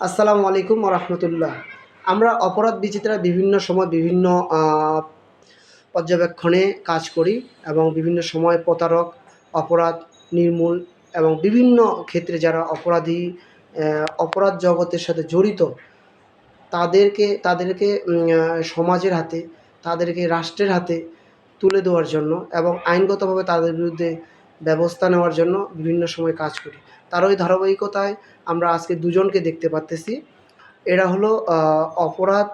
আসসালামু আলাইকুম রহমতুল্লাহ। আমরা অপরাধ বিচিত্রা বিভিন্ন সময় বিভিন্ন পর্যবেক্ষণে কাজ করি এবং বিভিন্ন সময় প্রতারক, অপরাধ, নির্মূল এবং বিভিন্ন ক্ষেত্রে যারা অপরাধী অপরাধ জগতের সাথে জড়িত, তাদেরকে তাদেরকে সমাজের হাতে, তাদেরকে রাষ্ট্রের হাতে তুলে দেওয়ার জন্য এবং আইনগতভাবে তাদের বিরুদ্ধে ব্যবস্থা নেওয়ার জন্য বিভিন্ন সময় কাজ করি। তার ওই ধারাবাহিকতায় আমরা আজকে দুজনকে দেখতে পাচ্তেছি এরা হলো অপরাধ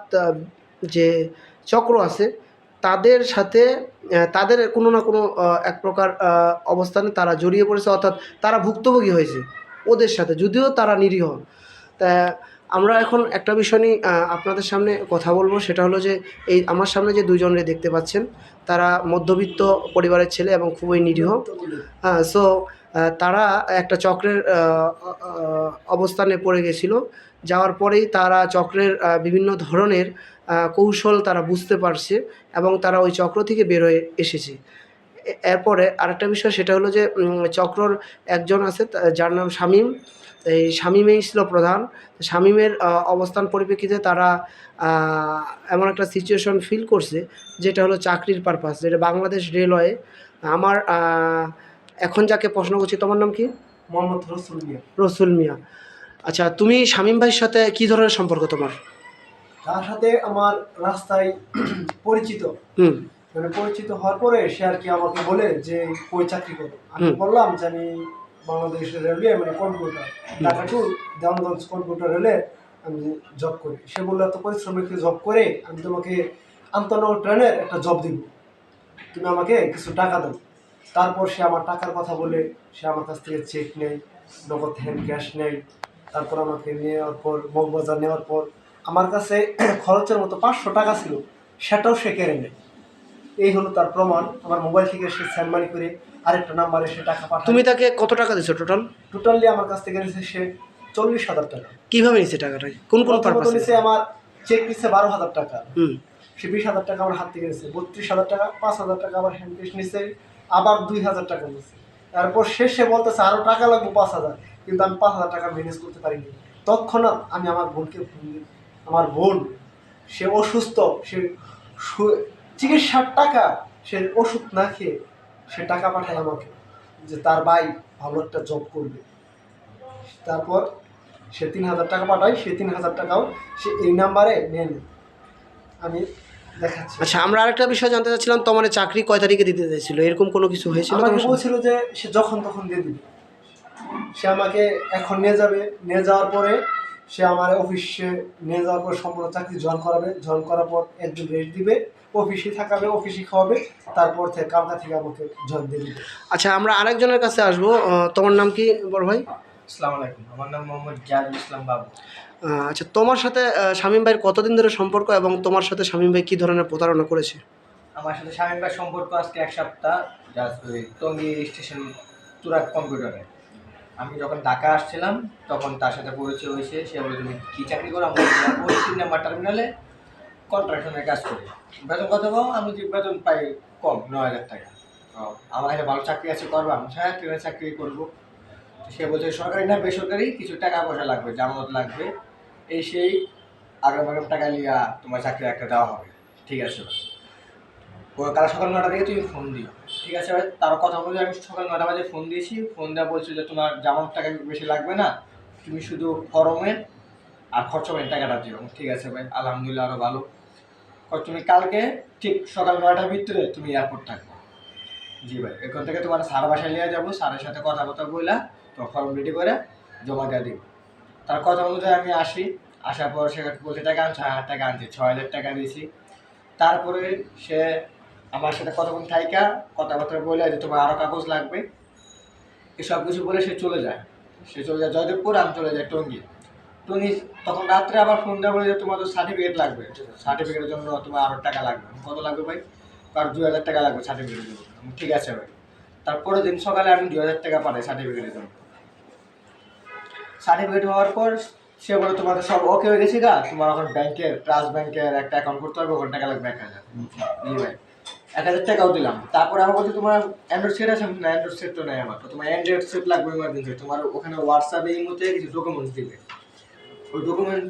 যে চক্র আছে, তাদের সাথে তাদের কোনো না কোনো এক প্রকার অবস্থানে তারা জড়িয়ে পড়েছে, অর্থাৎ তারা ভুক্তভোগী হয়েছে ওদের সাথে, যদিও তারা নিরীহ। তা আমরা এখন একটা বিষয় নিয়ে আপনাদের সামনে কথা বলব, সেটা হলো যে এই আমার সামনে যে দুজনকে দেখতে পাচ্ছেন, তারা মধ্যবিত্ত পরিবারের ছেলে এবং খুবই নিরীহ। হ্যাঁ সো তারা একটা চক্রের অবস্থানে পড়ে গেছিল। যাওয়ার পরেই তারা চক্রের বিভিন্ন ধরনের কৌশল তারা বুঝতে পারছে এবং তারা ওই চক্র থেকে বেরোয় এসেছে। এরপরে আরেকটা বিষয় সেটা হলো যে চক্রর একজন আছে যার নাম শামীম। এই শামীমেই ছিল প্রধান। শামীমের অবস্থান পরিপ্রেক্ষিতে তারা এমন একটা সিচুয়েশন ফিল করছে যেটা হলো চাকরির পারপাস যেটা বাংলাদেশ রেলওয়ে। আমার এখন যাকে প্রশ্ন করছি তোমার নাম কি? মোহাম্মদ রসুল মিয়া। রসুল মিয়া। আচ্ছা তুমি শামীম ভাইয়ের সাথে কি ধরনের সম্পর্ক তোমার? তার সাথে আমার রাস্তায় পরিচিত। হুম। মানে পরিচিত হওয়ার পরে সে আর কি আমাকে বলে যে কই চাকরি করো? আমি বললাম যে আমি বাংলাদেশ রেলওয়ে মানে computer Dhaka to Dewanganj computer রেলে আমি জব করি। সে বলল এত পরিশ্রমিক জব করে? আমি তোমাকে আন্তনগর ট্রেনের একটা জব দিব। তুমি আমাকে কিছু টাকা দাও। তারপর সে আমার টাকার কথা বলে সে আমার কাছ থেকে চেক নেয় নগদ হ্যান্ড ক্যাশ নেয়। তারপর আমাকে নেওয়ার পর মগবাজার নেওয়ার পর আমার কাছে খরচের মতো পাঁচশো টাকা ছিল সেটাও সে কেড়ে নেয়। এই হলো তার প্রমাণ। আমার মোবাইল থেকে সে সেন্ড করে আরেকটা নাম্বারে সে টাকা পাঠায় তুমি তাকে কত টাকা দিছো টোটাল টোটালি আমার কাছ থেকে নিয়েছে সে চল্লিশ হাজার টাকা। কীভাবে নিছে টাকাটা? কোন কোন পারপাসে নিছে আমার চেক নিচ্ছে বারো হাজার টাকা। হুম। সে বিশ হাজার টাকা আমার হাত থেকে নিচ্ছে বত্রিশ হাজার টাকা পাঁচ হাজার টাকা আমার হ্যান্ড ক্যাশ নিচ্ছে আবার দুই হাজার টাকা নিচ্ছে তারপর শেষে বলতেছে আরও টাকা লাগবে পাঁচ হাজার কিন্তু আমি পাঁচ হাজার টাকা ম্যানেজ করতে পারিনি। তৎক্ষণাৎ আমি আমার বোনকে ফোন আমার বোন সে অসুস্থ সু- চিকিৎসার টাকা সে ওষুধ না খেয়ে সে টাকা পাঠায় আমাকে যে তার ভাই ভালো একটা জব করবে। তারপর সে তিন হাজার টাকা পাঠায় সে তিন হাজার টাকাও সে এই নাম্বারে নিয়ে নেয়। আমি দেখাচ্ছি। আচ্ছা আমরা আরেকটা বিষয় জানতে চাচ্ছিলাম তোমার চাকরি কয় তারিখে দিতে চাইছিল? এরকম কোনো কিছু হয়েছিল আমাকে বলছিল যে সে যখন তখন দিয়ে দিবে। সে আমাকে এখন নিয়ে যাবে নিয়ে যাওয়ার পরে সে আমার অফিসে নিয়ে যাওয়ার পর সম্পূর্ণ চাকরি জয়েন করাবে জয়েন করার পর একদিন রেস্ট দিবে অফিসে থাকাবে অফিসে খাওয়াবে তারপর থেকে কালকা থেকে আমাকে জয়েন দিয়ে দিবে। আচ্ছা আমরা আরেকজনের কাছে আসব। তোমার নাম কি বড় ভাই? আসসালামু আলাইকুম। আমার নাম মোহাম্মদ জাহাজুল ইসলাম বাবু। আচ্ছা তোমার সাথে শামীম ভাইয়ের কতদিন ধরে সম্পর্ক এবং তোমার সাথে শামীম ভাই কি ধরনের প্রতারণা করেছে? আমার সাথে শামীম ভাই সম্পর্ক আজকে এক সপ্তাহ জাস্ট ওই টঙ্গী স্টেশন তুরাক কম্পিউটারে। আমি যখন ঢাকা আসছিলাম, তখন তার সাথে পরিচয় হয়েছে। সে বলে তুমি কী চাকরি করো? আমি তিন নাম্বার টার্মিনালে কন্ট্রাকশনের কাজ করি। বেতন কত কম আমি বেতন পাই কম, নয় হাজার টাকা। আমার কাছে ভালো চাকরি আছে, করব? আমি হ্যাঁ ট্রেনের চাকরি করব। সে বলছে, সরকারি না, বেসরকারি? কিছু টাকা পয়সা লাগবে, জামানত লাগবে। এই সেই আগাম আগাম টাকা নিয়ে তোমার চাকরি একটা দেওয়া হবে। ঠিক আছে। কাল সকাল নটা থেকে তুমি ফোন দিও। ঠিক আছে? ভাই তার কথা বলে আমি সকাল নটা বাজে ফোন দিয়েছি। ফোন দেওয়া বলছে যে তোমার জামানত টাকা বেশি লাগবে না। তুমি শুধু ফরমে আর খরচ করে টাকাটা দিও। ঠিক আছে ভাই? আলহামদুলিল্লাহ আরও ভালো। তুমি কালকে ঠিক সকাল নয়টার ভিতরে তুমি এয়ারপোর্ট থাকবে। জি ভাই, এখান থেকে তোমার সার বাসায় নিয়ে যাব। স্যারের সাথে কথা কথা বইলা তোমার ফর্ম রেডি করে জমা দিয়ে দিব। তার কথা অনুযায়ী আমি আসি। আসার পর সে বলছে, টাকা আনছে? হাজার টাকা আনছি। ছয় হাজার টাকা দিয়েছি। তারপরে সে আমার সাথে কতক্ষণ থাইকা, কথাবার্তা বলে যে তোমার আরও কাগজ লাগবে। এসব কিছু বলে সে চলে যায়। সে চলে যায় জয়দেবপুর, আমি চলে যাই টঙ্গি। টঙ্গী তখন রাত্রে আবার ফোন দেওয়া বলে যে তোমার তো সার্টিফিকেট লাগবে। সার্টিফিকেটের জন্য তোমার আরও টাকা লাগবে। কত লাগবে ভাই? কার দু হাজার টাকা লাগবে সার্টিফিকেটের জন্য। ঠিক আছে ভাই। তারপরের দিন সকালে আমি দু হাজার টাকা পাঠাই সার্টিফিকেটের জন্য। সার্টিফিকেট হওয়ার পর সে বলে, তোমার সব ওকে হয়ে গেছে গা। তোমার এখন ব্যাংকের ট্রাস্ট ব্যাংকের একটা অ্যাকাউন্ট করতে হবে, ওখানে টাকা লাগবে এক হাজার। ভাই। এক হাজার টাকাও দিলাম। তারপরে আমার বলছে, তোমার অ্যান্ড্রয়েড সেট আছে? না অ্যান্ড্রয়েড সেট তো নেই আমার। তোমার অ্যান্ড্রয়েড সেট লাগবে ইমার্জেন্সি তোমার ওখানে হোয়াটসঅ্যাপে এই মধ্যে কিছু ডকুমেন্টস দিবে। ওই ডকুমেন্ট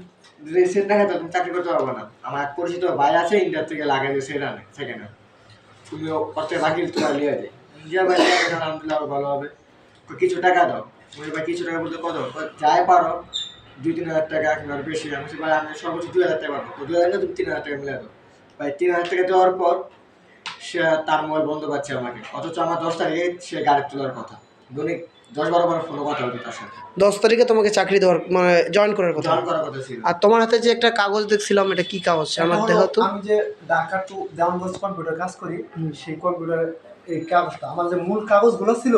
যদি সেট না থাকে তুমি চাকরি করতে পারবে না। আমার এক পরিচিত ভাই আছে ইন্টার থেকে লাগাই দিয়ে সেট আনে সেকেন্ড তুমি করতে বাকি তোমার লিয়ে যায় যে ভাই আলহামদুলিল্লাহ ভালো হবে। কিছু টাকা দাও। তুমি ভাই, কিছু টাকা বলতে কত? যাই পারো, দুই তিন হাজার টাকা কিংবা বেশি আমি ভাই, আমি সর্বোচ্চ দুই হাজার টাকা তো দুই হাজার তুমি তিন হাজার টাকা মিলে দাও। ভাই, তিন হাজার টাকা দেওয়ার পর সে তার মোবাইল বন্ধ পাচ্ছে আমাকে। অথচ আমার দশ তারিখে সে গাড়ি তোলার কথা। দৈনিক দশ বারো বার ফোনে কথা হতো তার সাথে। দশ তারিখে তোমাকে চাকরি দেওয়ার মানে জয়েন করার কথা? জয়েন করার কথা ছিল। আর তোমার হাতে যে একটা কাগজ দেখছিলাম এটা কি কাগজ? আমার দেখো তো। আমি যে ঢাকা টু দেওয়ানগঞ্জ কম্পিউটার কাজ করি সেই কম্পিউটার এই কাগজটা আমার যে মূল কাগজগুলো ছিল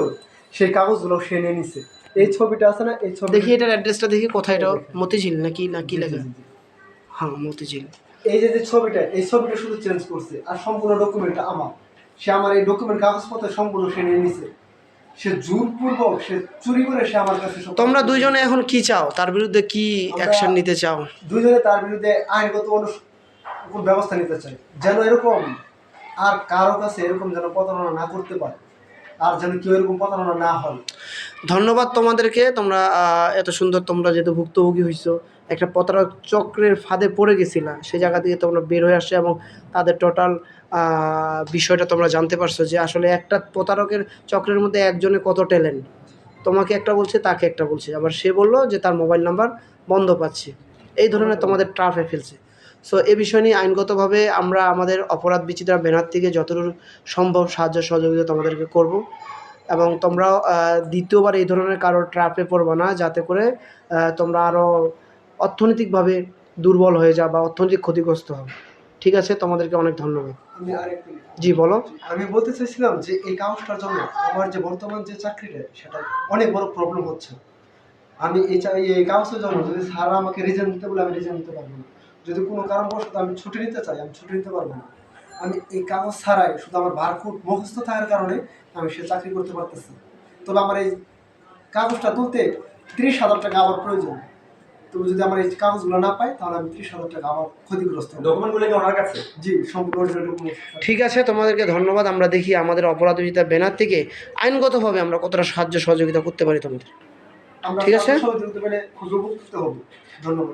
সেই কাগজগুলো সে নিয়ে নিছে। এই ছবিটা আছে না এই ছবি দেখি এটার অ্যাড্রেসটা দেখি কোথায় এটা? মতিঝিল নাকি না কি লেখা? হ্যাঁ মতিঝিল। এই যে যে ছবিটা এই ছবিটা শুধু চেঞ্জ করছে আর সম্পূর্ণ ডকুমেন্টটা আমার। সে আমার এই ডকুমেন্ট কাগজপত্র সম্পূর্ণ সে নিয়ে নিছে। সে জোরপূর্বক সে চুরি করে সে আমার কাছে তোমরা দুইজনে এখন কি চাও? তার বিরুদ্ধে কি অ্যাকশন নিতে চাও? দুইজনে তার বিরুদ্ধে আইনগত কোন ব্যবস্থা নিতে চাই। যেন এরকম আর কারও কাছে এরকম যেন প্রতারণা না করতে পারে আর যেন কেউ এরকম প্রতারণা না হয়। ধন্যবাদ তোমাদেরকে। তোমরা এত সুন্দর তোমরা যেহেতু ভুক্তভোগী হইছো একটা প্রতারক চক্রের ফাঁদে পড়ে গেছিলা সেই জায়গা থেকে তোমরা বের হয়ে আসছো এবং তাদের টোটাল বিষয়টা তোমরা জানতে পারছ যে আসলে একটা প্রতারকের চক্রের মধ্যে একজনে কত ট্যালেন্ট তোমাকে একটা বলছে, তাকে একটা বলছে। আবার সে বলল যে তার মোবাইল নাম্বার বন্ধ পাচ্ছে। এই ধরনের তোমাদের ট্রাফে ফেলছে। সো এ বিষয় নিয়ে আইনগতভাবে আমরা আমাদের অপরাধ বিচিত্রা ব্যানার থেকে যতটুকু সম্ভব সাহায্য সহযোগিতা তোমাদেরকে করব এবং তোমরাও দ্বিতীয়বার এই ধরনের কারোর ট্র্যাপে পড়বে না, যাতে করে তোমরা আরও অর্থনৈতিকভাবে দুর্বল হয়ে যাও বা অর্থনৈতিক ক্ষতিগ্রস্ত হবে ঠিক আছে? তোমাদেরকে অনেক ধন্যবাদ। জি বলো। আমি বলতে চাইছিলাম যে এই কাগজটার জন্য আমার যে বর্তমান যে চাকরিটা সেটা অনেক বড় প্রবলেম হচ্ছে। আমি এই এই কাগজের জন্য যদি স্যার আমাকে রিজেন দিতে বলে আমি রিজেন দিতে পারব না। যদি কোনো কারণবশত আমি ছুটি নিতে চাই আমি ছুটি নিতে পারব না। আমি এই কাগজ ছাড়াই শুধু আমার বারকোড মুখস্থ থাকার কারণে আমি সে চাকরি করতে পারতেছি তবে আমার এই কাগজটা তুলতে ত্রিশ হাজার টাকা আমার প্রয়োজন। তবে যদি আমার এই কাগজগুলো না পাই তাহলে আমি ত্রিশ হাজার টাকা আমার ক্ষতিগ্রস্ত ডকুমেন্টগুলো কি ওনার কাছে? জি সম্পূর্ণ ঠিক আছে তোমাদেরকে ধন্যবাদ। আমরা দেখি আমাদের অপরাধ বিচিত্রা ব্যানার থেকে আইনগতভাবে আমরা কতটা সাহায্য সহযোগিতা করতে পারি তোমাদের। ঠিক আছে? ধন্যবাদ।